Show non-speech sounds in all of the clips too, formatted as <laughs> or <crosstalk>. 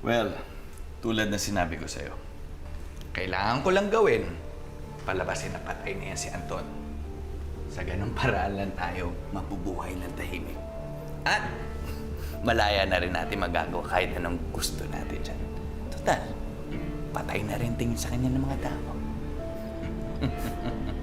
Well, tulad na sinabi ko sa'yo, kailangan ko lang gawin, palabasin na patay na yan si Anton. Sa ganung paraan lang tayo mabubuhay ng tahimik. At malaya na rin natin magagawa kahit anong gusto natin dyan. Total, patay na rin tingin sa kanya ng mga tao. <laughs>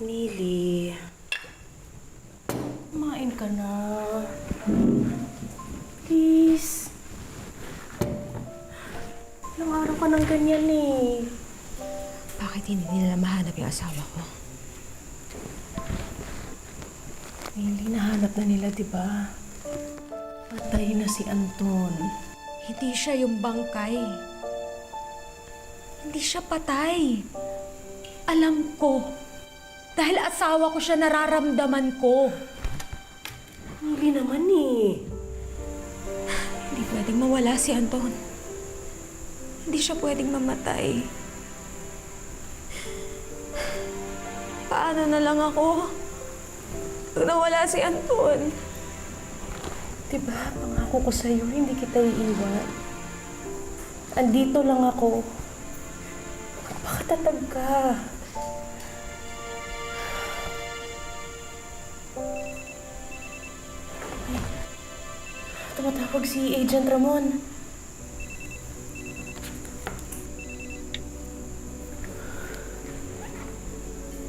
Mili, kumain ka na. Please. Ilang araw ka nang ganyan eh. Bakit hindi nila mahanap yung asawa ko? Mili, nahanap na nila, di ba? Patay na si Anton. Hindi siya yung bangkay. Hindi siya patay. Alam ko. Dahil asawa ko siya, nararamdaman ko. Mili naman eh. Hindi pwedeng mawala si Anton. Hindi siya pwedeng mamatay. Paano na lang ako? Pag nawala si Anton. Di ba, pangako ko sa'yo, hindi kita iiwan. Andito lang ako. Magpakatatag ka. Tumatawag si Agent Ramon.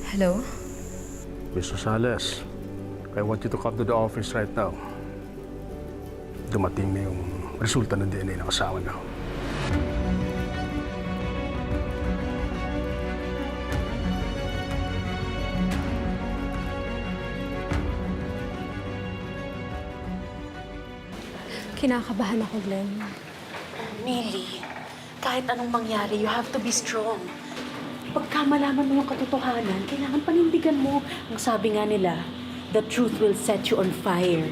Hello? Miss Rosales, I want you to come to the office right now. Dumating na yung resulta ng DNA ng asawa niyo. Kinakabahan ako, Glenn. Millie, kahit anong mangyari, you have to be strong. Pagka malaman mo yung katotohanan, kailangan panindigan mo. Ang sabi nga nila, the truth will set you on fire.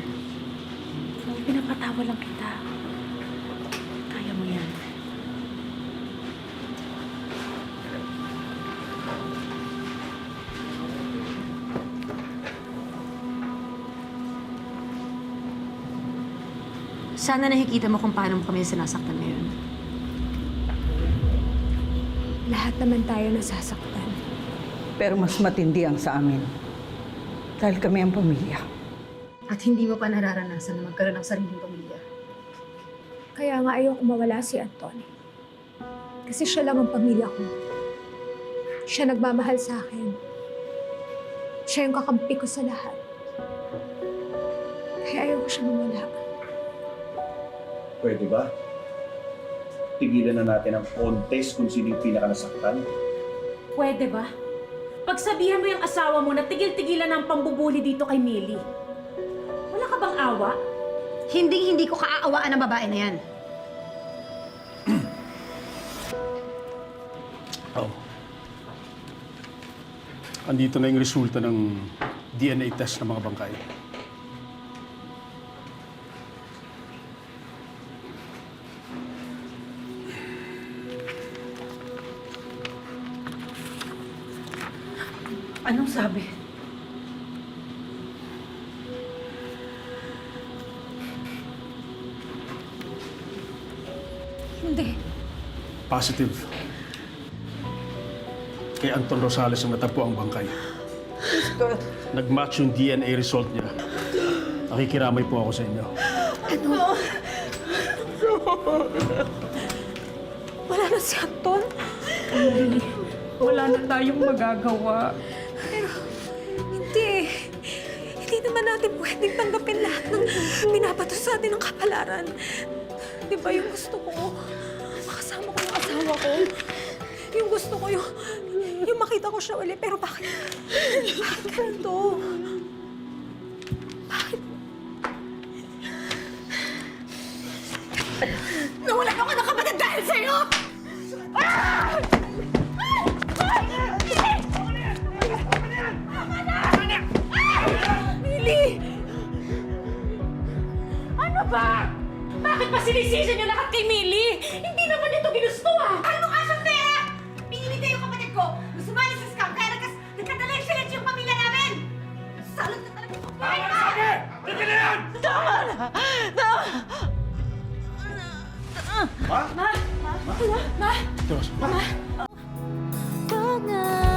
So, pinapatawa lang kita. Sana nakikita mo kung paano mo kami sinasaktan ngayon. Lahat naman tayo nasasaktan. Pero mas matindi ang sa amin. Dahil kami ang pamilya. At hindi mo pa nararanasan na magkaroon ng sariling pamilya. Kaya nga ayoko mawala si Anton. Kasi siya lang ang pamilya ko. Siya nagmamahal sa akin. Siya yung kakampi ko sa lahat. Kaya ayoko siya mawala. Pwede ba? Tigilan na natin ang contest kung sino yung pinakanasaktan. Pwede ba? Pagsabihan mo yung asawa mo na tigil-tigilan ang pambubuli dito kay Millie. Wala ka bang awa? Hindi hindi ko kaaawaan ang babae na yan. <clears throat> Oh. Andito na yung resulta ng DNA test ng mga bangkay. Anong sabi? Hindi. Positive. Kay Anton Rosales ang natagpo ang bangkay. Nag-match yung DNA result niya. Nakikiramay po ako sa inyo. Wala na si Anton. Wala na tayong magagawa. Hindi. Naman natin pwedeng tanggapin lahat ng binabato sa atin ng kapalaran. Di ba yung gusto ko? Makasama ko yung asawa ko. Yung gusto ko yung... Yung makita ko siya uli. Pero bakit... Bakit ganito? Bakit... Nawalan ako ng kapatid dahil sa'yo! Ano Bakit ba sinisisi niyo lahat kay Millie? Hindi naman ito ginusto ah! Ano ka, Sandera? Pinilita yung kapatid ko na sumali sa scam kaya nagkas nagkadala yung yung pamilya namin! Salot na talaga ko! Tama na sa akin! Tigil na! Tama na! Tama! Ma? Ma? Ma? Ma? Ma? Ma? Ma? Ma? Ma?